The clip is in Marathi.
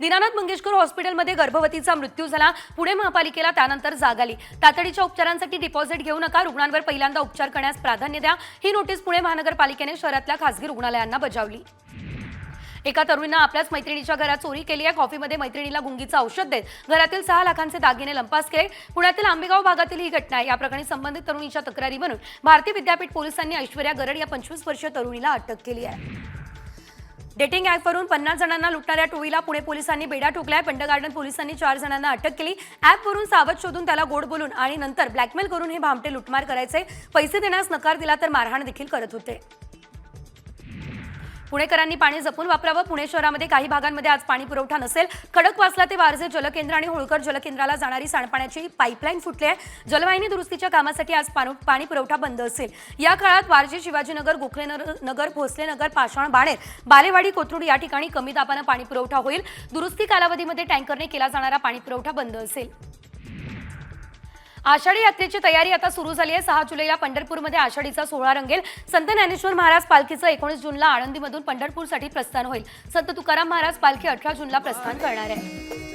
दीनानाथ मंगेशकर हॉस्पिटलमध्ये गर्भवतीचा मृत्यू झाला. पुणे महापालिकेला त्यानंतर जाग आली. तातडीच्या उपचारांसाठी डिपॉझिट घेऊ नका. रुग्णांवर पहिल्यांदा उपचार करण्यास प्राधान्य द्या. ही नोटीस पुणे महानगरपालिकेने शहरातल्या खासगी रुग्णालयांना बजावली. एका तरुणीनं आपल्याच मैत्रिणीच्या घरात चोरी केली आहे. कॉफीमध्ये मैत्रिणीला गुंगीचं औषध देत घरातील सहा लाखांचे दागिने लंपास केले. पुण्यातील आंबेगाव भागातील ही घटना आहे. या प्रकरणी संबंधित तरुणीच्या तक्रारीवरून भारतीय विद्यापीठ पोलिसांनी ऐश्वर्या गरड या पंचवीस वर्षीय तरुणीला अटक केली आहे. डेटिंग ॲपवरून पन्नास जणांना लुटणाऱ्या टोळीला पुणे पोलिसांनी बेडा ठोकलाय. पंड गार्डन पोलिसांनी चार जणांना अटक केली. ॲपवरून सावध शोधून त्याला गोड बोलून आणि नंतर ब्लॅकमेल करून हे भामटे लुटमार करायचे. पैसे देण्यास नकार दिला तर मारहाण देखील करत होते. पुणेकरांनी पाणी जपून वापरावं. पुणे शहरामध्ये काही भागांमध्ये आज पाणी पुरवठा नसेल. खडकवासला ते वारजे जलकेंद्र आणि होळकर जलकेंद्राला जाणारी सांडपाण्याची पाईपलाईन फुटली आहे. जलवाहिनी दुरुस्तीच्या कामासाठी आज पाणी पुरवठा बंद असेल. या काळात वारजे शिवाजीनगर गोखलेनगर नगर भोसलेनगर पाषाण बाणेर बालेवाडी कोथरूड या ठिकाणी कमी दाबानं पाणी पुरवठा होईल. दुरुस्ती कालावधीमध्ये टँकरने केला जाणारा पाणी पुरवठा बंद असेल. आषाढी यात्रेची तयारी आता सुरू झाली आहे. सहा जुलैला पंढरपूरमध्ये आषाढीचा सोहळा रंगेल. संत ज्ञानेश्वर महाराज पालखीचं एकोणीस जूनला आळंदीमधून पंढरपूरसाठी प्रस्थान होईल. संत तुकाराम महाराज पालखी अठरा जूनला प्रस्थान करणार आहे.